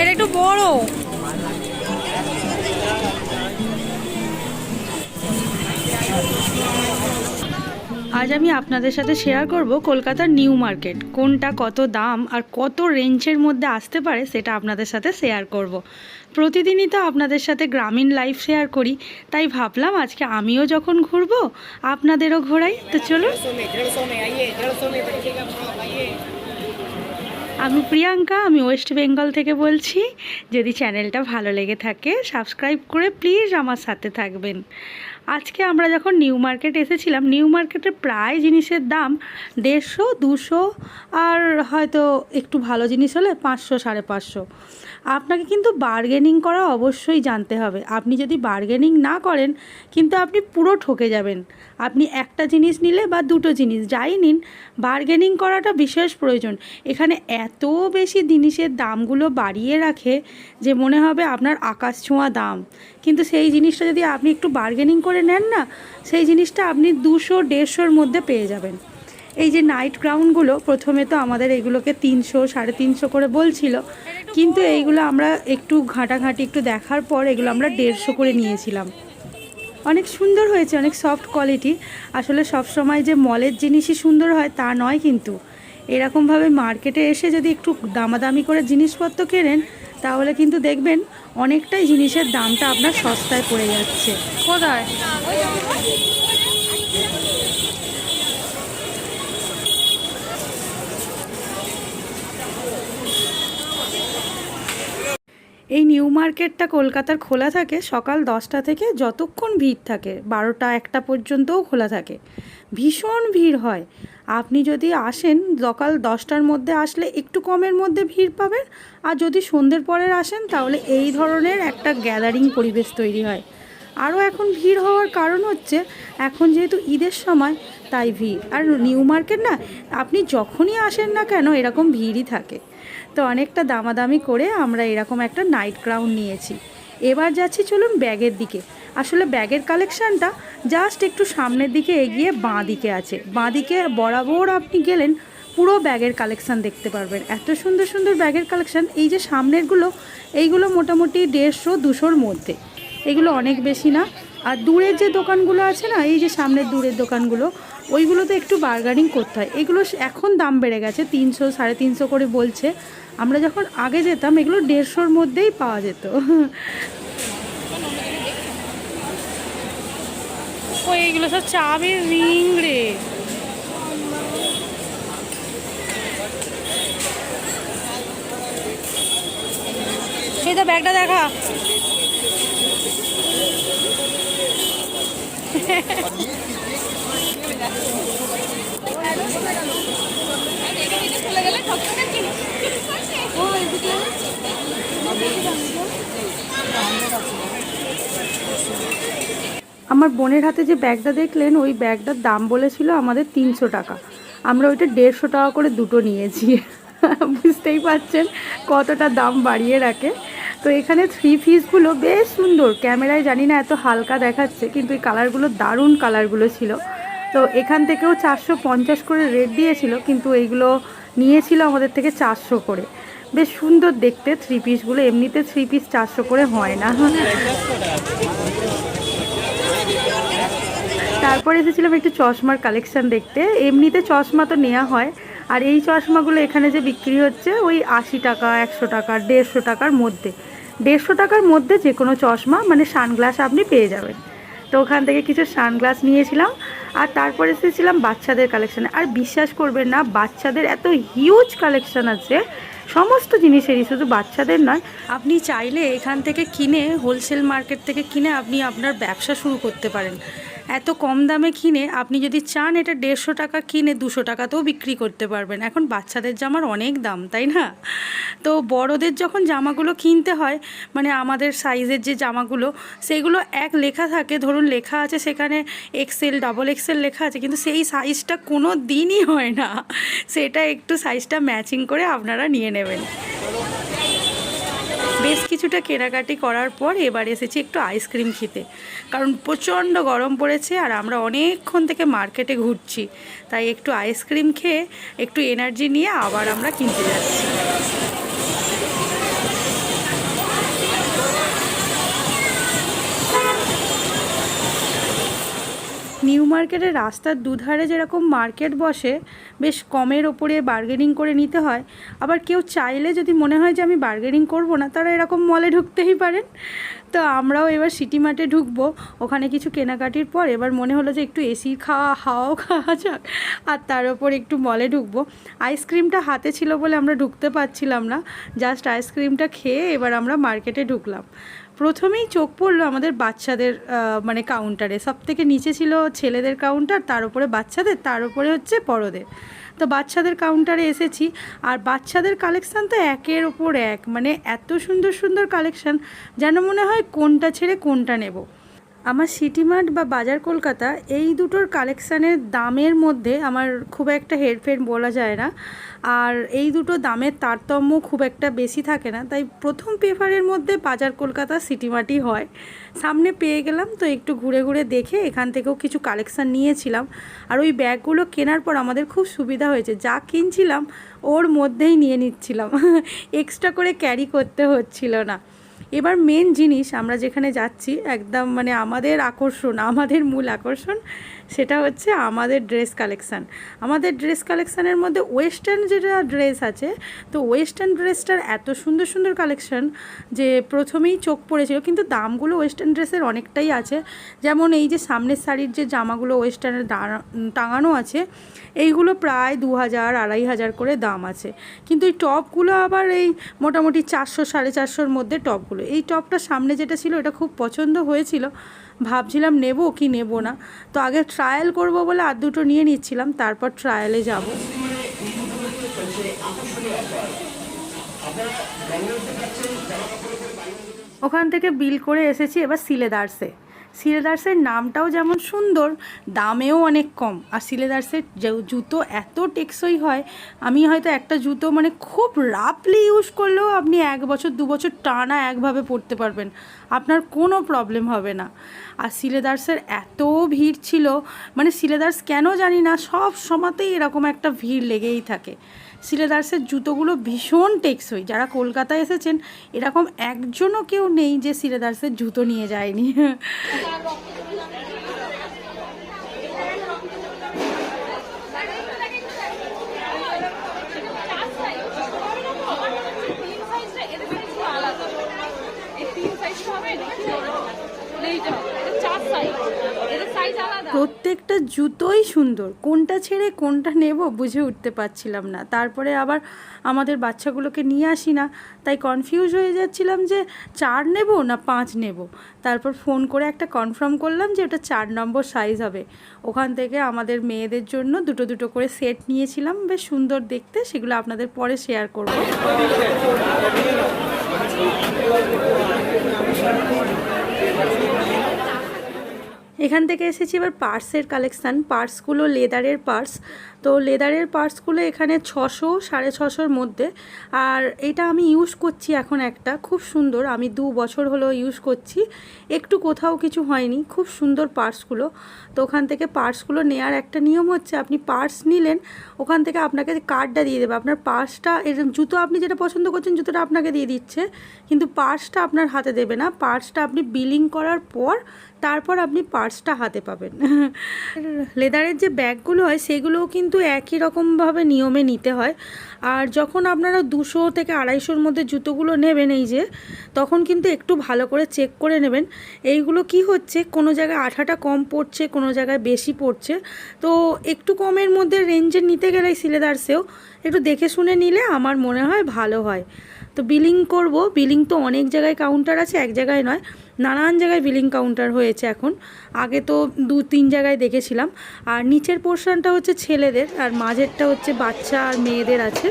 এটা একটু বড়। আজ আমি আপনাদের সাথে শেয়ার করব কলকাতার নিউ মার্কেট কোনটা কত দাম আর কত রেঞ্জের মধ্যে আসতে পারে সেটা আপনাদের সাথে শেয়ার করব। প্রতিদিনই তো আপনাদের সাথে গ্রামীণ লাইফ শেয়ার করি, তাই ভাবলাম আজকে আমিও যখন ঘুরবো, আপনাদেরও ঘোরাই। তো চলুন। আমি প্রিয়াঙ্কা, আমি ওয়েস্ট বেঙ্গল থেকে বলছি। যদি চ্যানেলটা ভালো লেগে থাকে সাবস্ক্রাইব করে প্লিজ আমার সাথে থাকবেন। আজকে আমরা যখন নিউ মার্কেট এসেছিলাম নিউ মার্কেটে প্রায় জিনিসের দাম দেড়শো, দুশো আর হয়তো একটু ভালো জিনিস হলে পাঁচশো, সাড়ে পাঁচশো। আপনাকে কিন্তু বার্গেনিং করা অবশ্যই জানতে হবে। আপনি যদি বার্গেনিং না করেন, কিন্তু আপনি পুরো ঠকে যাবেন। আপনি একটা জিনিস নিলে বা দুটো জিনিস, যাই নিন বার্গেনিং করাটা বিশেষ প্রয়োজন। এখানে এত বেশি জিনিসের দামগুলো বাড়িয়ে রাখে যে মনে হবে আপনার আকাশ ছোঁয়া দাম। কিন্তু সেই জিনিসটা যদি আপনি একটু বার্গেনিং করে নেন না, সেই জিনিসটা আপনি দুশো, দেড়শোর মধ্যে পেয়ে যাবেন। এই যে নাইট গ্রাউন্ডগুলো প্রথমে তো আমাদের এগুলোকে তিনশো, সাড়ে তিনশো করে বলছিল। কিন্তু এইগুলো আমরা একটু ঘাঁটাঘাঁটি একটু দেখার পর এগুলো আমরা দেড়শো করে নিয়েছিলাম। অনেক সুন্দর হয়েছে, অনেক সফট কোয়ালিটি আসলে সব সময় যে মলের জিনিসই সুন্দর হয় তা নয় কিন্তু। এরকমভাবে মার্কেটে এসে যদি একটু দামাদামি করে জিনিসপত্র কেনেন, তাহলে কিন্তু দেখবেন অনেকটাই জিনিসের দামটা আপনার সস্তায় পড়ে যাচ্ছে। কোথায়? এই নিউ মার্কেটটা কলকাতার খোলা থাকে সকাল দশটা থেকে যতক্ষণ ভিড় থাকে, বারোটা একটা পর্যন্তও খোলা থাকে। ভীষণ ভিড় হয়। আপনি যদি আসেন, সকাল দশটার মধ্যে আসলে একটু কমের মধ্যে ভিড় পাবেন। আর যদি সন্ধ্যের পরের আসেন, তাহলে এই ধরনের একটা গ্যাদারিং পরিবেশ তৈরি হয়। আরও এখন ভিড় হওয়ার কারণ হচ্ছে এখন যেহেতু ঈদের সময়, তাই ভিড়। আর নিউ মার্কেট না, আপনি যখনই আসেন না কেন এরকম ভিড়ই থাকে। তো অনেকটা দামাদামি করে আমরা এরকম একটা নাইট ক্রাউন নিয়েছি। এবার যাচ্ছি চলুন ব্যাগের দিকে। আসলে ব্যাগের কালেকশানটা জাস্ট একটু সামনের দিকে এগিয়ে বাঁ দিকে আছে। বাঁ দিকে বরাবর আপনি গেলেন, পুরো ব্যাগের কালেকশান দেখতে পারবেন। এত সুন্দর সুন্দর ব্যাগের কালেকশান, এই যে সামনেরগুলো, এইগুলো মোটামুটি দেড়শো দুশোর মধ্যে। এগুলো অনেক বেশি না। আর দূরের যে দোকানগুলো আছে না, এই যে সামনের দূরের দোকানগুলো, ওইগুলোতে একটু বার্গারিং করতে হয়। এগুলো এখন দাম বেড়ে গেছে, তিনশো, সাড়ে তিনশো করে বলছে। আমরা যখন আগে যেতাম, এগুলো দেড়শোর মধ্যেই পাওয়া যেত। এইগুলো সব চাবির রিং রে। সেই তো ব্যাগটা দেখা। আমার বোনের হাতে যে ব্যাগটা দেখলেন, ওই ব্যাগটার দাম বলেছিল আমাদের তিনশো টাকা। আমরা ওইটা দেড়শো টাকা করে দুটো নিয়েছি। বুঝতেই পারছেন কতটা দাম বাড়িয়ে রাখে। তো এখানে থ্রি পিসগুলো বেশ সুন্দর। ক্যামেরায় জানি না এত হালকা দেখাচ্ছে, কিন্তু এই কালারগুলো দারুণ কালারগুলো ছিল। তো এখান থেকেও চারশো পঞ্চাশ করে রেট দিয়েছিল, কিন্তু এইগুলো নিয়েছিল আমাদের থেকে চারশো করে। বেশ সুন্দর দেখতে থ্রি পিসগুলো এমনিতে থ্রি পিস চারশো করে হয় না। তারপরে এসেছিলাম একটু চশমার কালেকশান দেখতে। এমনিতে চশমা তো নেওয়া হয়। আর এই চশমাগুলো এখানে যে বিক্রি হচ্ছে, ওই আশি টাকা, একশো টাকা, দেড়শো টাকার মধ্যে। দেড়শো টাকার মধ্যে যে কোনো চশমা মানে সানগ্লাস আপনি পেয়ে যাবেন। তো ওখান থেকে কিছু সানগ্লাস নিয়েছিলাম। আর তারপরে এসেছিলাম বাচ্চাদের কালেকশানে আর বিশ্বাস করবেন না, বাচ্চাদের এত হিউজ কালেকশান আছে। সমস্ত জিনিসেরই, শুধু বাচ্চাদের নয়। আপনি চাইলে এখান থেকে কিনে হোলসেল মার্কেট থেকে কিনে আপনি আপনার ব্যবসা শুরু করতে পারেন। এত কম দামে কিনে আপনি যদি চান এটা দেড়শো টাকা কিনে দুশো টাকাতেও বিক্রি করতে পারবেন। এখন বাচ্চাদের জামার অনেক দাম, তাই না? তো বড়দের যখন জামাগুলো কিনতে হয় মানে আমাদের সাইজের যে জামাগুলো, সেগুলো এক লেখা থাকে। ধরুন লেখা আছে সেখানে এক্সেল ডাবল এক্সেল লেখা আছে, কিন্তু সেই সাইজটা কোনো দিনই হয় না। সেটা একটু সাইজটা ম্যাচিং করে আপনারা নিয়ে নেবেন। বেশ কিছুটা কেনাকাটি করার পর এবার এসেছি একটু আইসক্রিম খেতে। কারণ প্রচণ্ড গরম পড়েছে আর আমরা অনেকক্ষণ থেকে মার্কেটে ঘুরছি। তাই একটু আইসক্রিম খেয়ে একটু এনার্জি নিয়ে আবার আমরা কিনতে যাচ্ছি। নিউ মার্কেটের রাস্তার দুধারে যেরকম মার্কেট বসে, বেশ কমের ওপরে বার্গেনিং করে নিতে হয়। আবার কেউ চাইলে যদি মনে হয় যে আমি বার্গেনিং করব না, তারা এরকম মলে ঢুকতেই পারেন। তো আমরাও এবার সিটি মার্টে ঢুকবো। ওখানে কিছু কেনাকাটির পর এবার মনে হলো যে একটু এসির খাওয়া, হাওয়াও খাওয়া যাক, আর তার ওপর একটু মলে ঢুকবো। আইসক্রিমটা হাতে ছিল বলে আমরা ঢুকতে পারছিলাম না। জাস্ট আইসক্রিমটা খেয়ে এবার আমরা মার্কেটে ঢুকলাম। প্রথমেই চোখ পড়ল আমাদের বাচ্চাদের মানে কাউন্টারে সব থেকে নিচে ছিল ছেলেদের কাউন্টার তার উপরে বাচ্চাদের, তার উপরে হচ্ছে বড়দের। তো বাচ্চাদের কাউন্টারে এসেছি, আর বাচ্চাদের কালেকশান তো একের ওপর এক। মানে এত সুন্দর সুন্দর কালেকশান যেন মনে হয় কোনটা ছেড়ে কোনটা নেব। আমার সিটি মার্ট বা বাজার কলকাতা এই দুটোর কালেকশানের দামের মধ্যে আমার খুব একটা হেরফের বলা যায় না। আর এই দুটো দামের তারতম্য খুব একটা বেশি থাকে না। তাই প্রথম পেপারের মধ্যে বাজার কলকাতা সিটি মার্টই হয়। সামনে পেয়ে গেলাম তো একটু ঘুরে ঘুরে দেখে এখান থেকেও কিছু কালেকশান নিয়েছিলাম। আর ওই ব্যাগগুলো কেনার পর আমাদের খুব সুবিধা হয়েছে। যা কিনছিলাম ওর মধ্যেই নিয়ে নিচ্ছিলাম। এক্সট্রা করে ক্যারি করতে হচ্ছিল না। এবার মেন জিনিস আমরা যেখানে যাচ্ছি একদম মানে আমাদের আকর্ষণ আমাদের মূল আকর্ষণ সেটা হচ্ছে আমাদের ড্রেস কালেকশান। আমাদের ড্রেস কালেকশানের মধ্যে ওয়েস্টার্ন যেটা ড্রেস আছে, তো ওয়েস্টার্ন ড্রেসটার এত সুন্দর সুন্দর কালেকশান যে প্রথমেই চোখ পড়েছিল, কিন্তু দামগুলো ওয়েস্টার্ন ড্রেসের অনেকটাই আছে। যেমন এই যে সামনের শাড়ির যে জামাগুলো ওয়েস্টার্নের টাঙানো আছে, এইগুলো প্রায় দু হাজার, আড়াই হাজার করে দাম আছে। কিন্তু এই টপগুলো আবার এই মোটামুটি চারশো, সাড়ে চারশোর মধ্যে টপগুলো। এই টপটা সামনে যেটা ছিল, এটা খুব পছন্দ হয়েছিল। ভাবছিলাম নেব কি নেব না। তো আগে ট্রায়াল করব বলে আর দুটো নিয়ে নিচ্ছিলাম, তারপর ট্রায়ালে যাব। ওখান থেকে বিল করে এসেছি এবার সিলেদার্সে। সিলেদার্সের নামটাও যেমন সুন্দর, দামেও অনেক কম। আর সিলেদার্সের জুতো এত টেকসই হয়, আমি হয়তো একটা জুতো মানে খুব রাফলি ইউজ করলেও আপনি এক বছর, দু বছর টানা একভাবে পরতে পারবেন। আপনার কোনো প্রবলেম হবে না। আর সিলেদার্সের এত ভিড় ছিল মানে সিলেদার্স কেন জানি না, সব সময়তেই এরকম একটা ভিড় লেগেই থাকে। সিলেদার্সের জুতোগুলো ভীষণ টেকসই। যারা কলকাতায় এসেছেন, এরকম একজনও কেউ নেই যে সিলেদার্সের জুতো নিয়ে যায়নি। প্রত্যেকটা জুতোই সুন্দর। কোনটা ছেড়ে কোনটা নেব বুঝে উঠতে পারছিলাম না। তারপরে আবার আমাদের বাচ্চাগুলোকে নিয়ে আসি না। তাই কনফিউজ হয়ে যাচ্ছিলাম যে চার নেব না পাঁচ নেব? তারপর ফোন করে একটা কনফার্ম করলাম যে ওটা চার নম্বর সাইজ হবে। ওখান থেকে আমাদের মেয়েদের জন্য দুটো দুটো করে সেট নিয়েছিলাম। বেশ সুন্দর দেখতে। সেগুলো আপনাদের পরে শেয়ার করব। এখান থেকে এসেছি এবার পার্সের কালেকশান, পার্সগুলো লেদারের পার্স। তো লেদারের পার্সগুলো এখানে ছশো, সাড়ে ছশোর মধ্যে। আর এটা আমি ইউজ করছি এখন একটা, খুব সুন্দর। আমি দু বছর হলো ইউজ করছি, একটু কোথাও কিছু হয়নি, খুব সুন্দর পার্সগুলো। তো ওখান থেকে পার্সগুলো নেওয়ার একটা নিয়ম হচ্ছে, আপনি পার্স নিলেন, ওখান থেকে আপনাকে কার্ডটা দিয়ে দেবে। আপনার পার্সটা, এর জুতো আপনি যেটা পছন্দ করছেন, জুতোটা আপনাকে দিয়ে দিচ্ছে। কিন্তু পার্সটা আপনার হাতে দেবে না। পার্সটা আপনি বিলিং করার পর তারপর আপনি পার্সটা হাতে পাবেন। লেদারের যে ব্যাগগুলো হয়, সেগুলোও কিন্তু একই রকমভাবে নিয়মে নিতে হয়। আর যখন আপনারা দুশো থেকে আড়াইশোর মধ্যে জুতোগুলো নেবেন এই যে, তখন কিন্তু একটু ভালো করে চেক করে নেবেন। এইগুলো কি হচ্ছে, কোনো জায়গায় আঠাটা কম পড়ছে, কোনো জায়গায় বেশি পড়ছে। তো একটু কমের মধ্যে রেঞ্জের নিতে গেলে সিলেদার্সেও একটু দেখে শুনে নিলে আমার মনে হয় ভালো হয়। তো বিলিং করব বিলিং তো অনেক জায়গায় কাউন্টার আছে, এক জায়গায় নয়, নানান জায়গায় বিলিং কাউন্টার হয়েছে এখন। আগে তো দু, তিন জায়গায় দেখেছিলাম। আর নিচের পোর্শনটা হচ্ছে ছেলেদের, আর মাঝেরটা হচ্ছে বাচ্চা আর মেয়েদের আছে।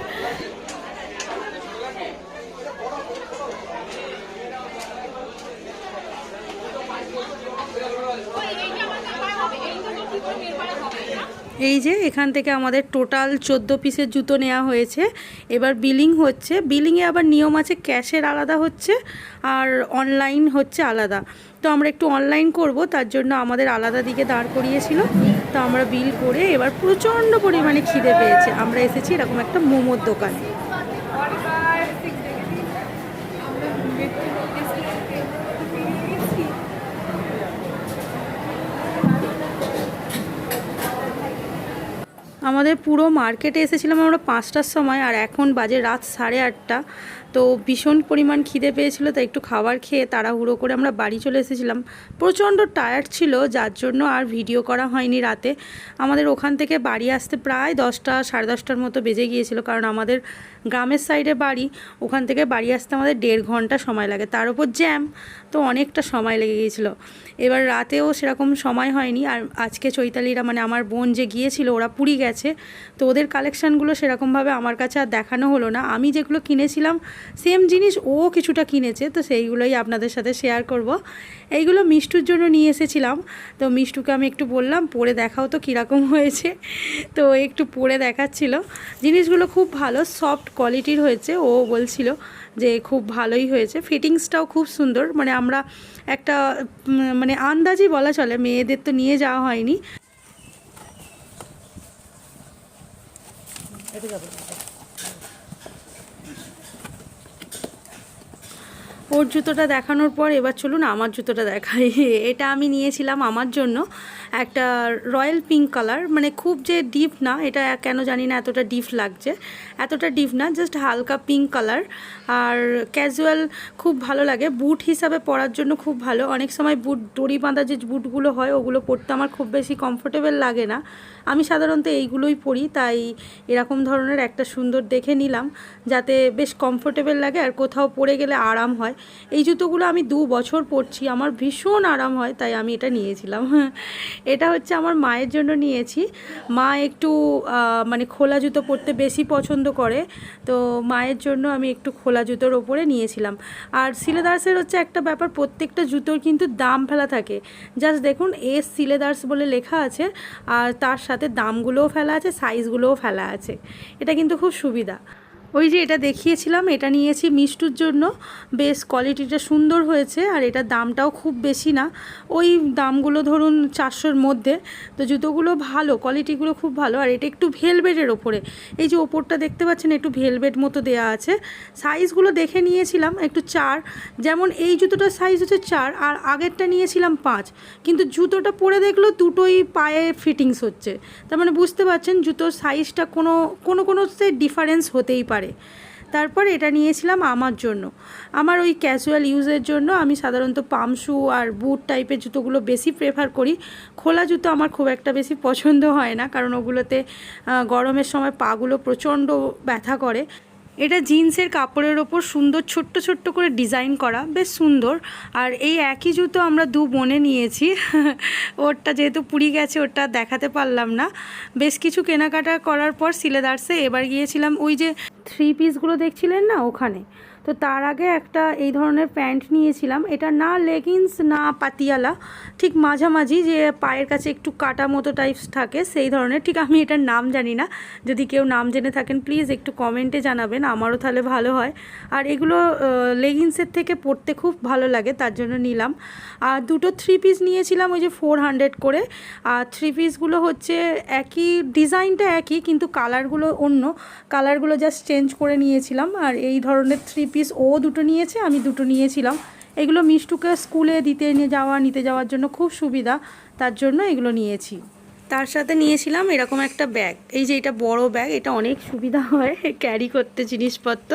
এই যে এখান থেকে আমাদের টোটাল চোদ্দ পিসের জুতো নেওয়া হয়েছে। এবার বিলিং হচ্ছে। বিলিংয়ে আবার নিয়ম আছে, ক্যাশের আলাদা হচ্ছে আর অনলাইন হচ্ছে আলাদা। তো আমরা একটু অনলাইন করব, তার জন্য আমাদের আলাদা দিকে দাঁড় করিয়েছিল। তো আমরা বিল করে এবার প্রচণ্ড পরিমাণে খিদে পেয়েছে। আমরা এসেছি এরকম একটা মোমোর দোকানে। আমাদের পুরো মার্কেটে এসেছিলাম আমরা পাঁচটার সময় আর এখন বাজে রাত সাড়ে আটটা। তো ভীষণ পরিমাণ খিদে পেয়েছিল, তাই একটু খাবার খেয়ে তাড়াহুড়ো করে আমরা বাড়ি চলে এসেছিলাম। প্রচণ্ড টায়ার্ড ছিল, যার জন্য আর ভিডিও করা হয়নি রাতে। আমাদের ওখান থেকে বাড়ি আসতে প্রায় দশটা, সাড়ে দশটার মতো বেজে গিয়েছিল, কারণ আমাদের গ্রামের সাইডে বাড়ি, ওখান থেকে বাড়ি আসতে আমাদের দেড় ঘণ্টা সময় লাগে। তার উপর জ্যাম তো অনেকটা সময় লেগে গিয়েছিল। এবার রাতেও সেরকম সময় হয়নি। আর আজকে চৈতালিরা মানে আমার বোন যে গিয়েছিল, ওরা পুরী গেছে। তো ওদের কালেকশানগুলো সেরকমভাবে আমার কাছে আর দেখানো হলো না। আমি যেগুলো কিনেছিলাম সেম জিনিস ও কিছুটা কিনেছে। তো সেইগুলোই আপনাদের সাথে শেয়ার করব। এইগুলো মিষ্টুর জন্য নিয়ে এসেছিলাম। তো মিষ্টুকে আমি একটু বললাম, পরে দেখাও তো কীরকম হয়েছে। তো একটু পরে দেখাচ্ছিল। জিনিসগুলো খুব ভালো সফট কোয়ালিটির হয়েছে। ও বলছিল যে খুব ভালোই হয়েছে। ফিটিংসটাও খুব সুন্দর। মানে আমরা একটা মানে আন্দাজই বলা চলে, মেয়েদের তো নিয়ে যাওয়া হয়নি। ওর জুতোটা দেখানোর পর, এবার চলুন আমার জুতোটা দেখাই। এটা আমি নিয়েছিলাম আমার জন্য। একটা রয়্যাল পিঙ্ক কালার মানে খুব যে ডিপ না, এটা কেন জানি না এতটা ডিপ লাগছে। এতটা ডিপ না, জাস্ট হালকা পিঙ্ক কালার। আর ক্যাজুয়াল খুব ভালো লাগে। বুট হিসাবে পরার জন্য খুব ভালো। অনেক সময় বুট, দড়ি বাঁধা যে বুটগুলো হয়, ওগুলো পরতে আমার খুব বেশি কমফোর্টেবল লাগে না। আমি সাধারণত এইগুলোই পরি, তাই এরকম ধরনের একটা সুন্দর দেখে নিলাম, যাতে বেশ কমফোর্টেবল লাগে আর কোথাও পরে গেলে আরাম হয়। এই জুতোগুলো আমি দু বছর পরছি, আমার ভীষণ আরাম হয়, তাই আমি এটা নিয়েছিলাম। এটা হচ্ছে আমার মায়ের জন্য নিয়েছি। মা একটু মানে খোলা জুতো পরতে বেশি পছন্দ করে। তো মায়ের জন্য আমি একটু খোলা জুতোর ওপরে নিয়েছিলাম। আর সিলেদার্সের হচ্ছে একটা ব্যাপার, প্রত্যেকটা জুতোর কিন্তু দাম ফেলা থাকে। জাস্ট দেখুন এস সিলেদার্স বলে লেখা আছে, আর তার সাথে দামগুলোও ফেলা আছে, সাইজগুলোও ফেলা আছে। এটা কিন্তু খুব সুবিধা। ওই যে এটা দেখিয়েছিলাম, এটা নিয়েছি মিষ্টুর জন্য। বেশ কোয়ালিটিটা সুন্দর হয়েছে আর এটার দামটাও খুব বেশি না। ওই দামগুলো ধরুন চারশোর মধ্যে। তো জুতোগুলো ভালো কোয়ালিটিগুলো খুব ভালো আর এটা একটু ভেলভেটের ওপরে। এই যে ওপরটা দেখতে পাচ্ছেন, একটু ভেলভেট মতো দেয়া আছে। সাইজগুলো দেখে নিয়েছিলাম, একটু চার। যেমন এই জুতোটার সাইজ হচ্ছে চার আর আগেরটা নিয়েছিলাম পাঁচ। কিন্তু জুতোটা পরে দেখল দুটোই পায়ে ফিটিংস হচ্ছে। তার মানে বুঝতে পারছেন, জুতোর সাইজটা কোনো কোনো কোনো সে ডিফারেন্স হতেই পারে। তারপর এটা নিয়েছিলাম আমার জন্য। আমার ওই ক্যাজুয়াল ইউজের জন্য আমি সাধারণত পামশু আর বুট টাইপের জুতোগুলো বেশি প্রেফার করি। খোলা জুতো আমার খুব একটা বেশি পছন্দ হয় না, কারণ ওগুলোতে গরমের সময় পাগুলো প্রচণ্ড ব্যথা করে। এটা জিন্সের কাপড়ের ওপর সুন্দর ছোট্ট ছোট্ট করে ডিজাইন করা, বেশ সুন্দর। আর এই একই জুতো আমরা দু বোনে নিয়েছি। ওরটা যেহেতু পুড়ি গেছে, ওরটা দেখাতে পারলাম না। বেশ কিছু কেনাকাটা করার পর সিলেদার্সে এবার গিয়েছিলাম ওই যে থ্রি পিসগুলো দেখছিলেন না ওখানে? তো তার আগে একটা এই ধরনের প্যান্ট নিয়েছিলাম। এটা না লেগিংস না পাতিয়ালা। ঠিক মাঝামাঝি যে পায়ের কাছে একটু কাটা মতো টাইপস থাকে, সেই ধরনের। ঠিক আমি এটার নাম জানি না। যদি কেউ নাম জেনে থাকেন প্লিজ একটু কমেন্টে জানাবেন। আমারও তাহলে ভালো হয়। আর এগুলো লেগিংসের থেকে পরতে খুব ভালো লাগে, তার জন্য নিলাম। আর দুটো থ্রি পিস নিয়েছিলাম, ওই যে ফোর হান্ড্রেড করে। আর থ্রি পিসগুলো হচ্ছে একই ডিজাইনটা একই, কিন্তু কালারগুলো অন্য। কালারগুলো জাস্ট চেঞ্জ করে নিয়েছিলাম। আর এই ধরনের থ্রি পিস ও দুটো নিয়েছে, আমি দুটো নিয়েছিলাম। এগুলো মিষ্টুকে স্কুলে দিতে নিয়ে যাওয়া, নিতে যাওয়ার জন্য খুব সুবিধা, তার জন্য এগুলো নিয়েছি। তার সাথে নিয়েছিলাম এরকম একটা ব্যাগ। এই যে এটা বড় ব্যাগ, এটা অনেক সুবিধা হয় ক্যারি করতে জিনিসপত্র।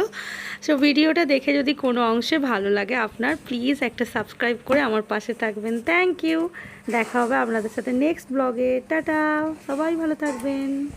সো ভিডিওটা দেখে যদি কোনো অংশে ভালো লাগে আপনার প্লিজ একটা সাবস্ক্রাইব করে আমার পাশে থাকবেন। থ্যাংক ইউ দেখা হবে আপনাদের সাথে নেক্সট ব্লগে টাটা। সবাই ভালো থাকবেন।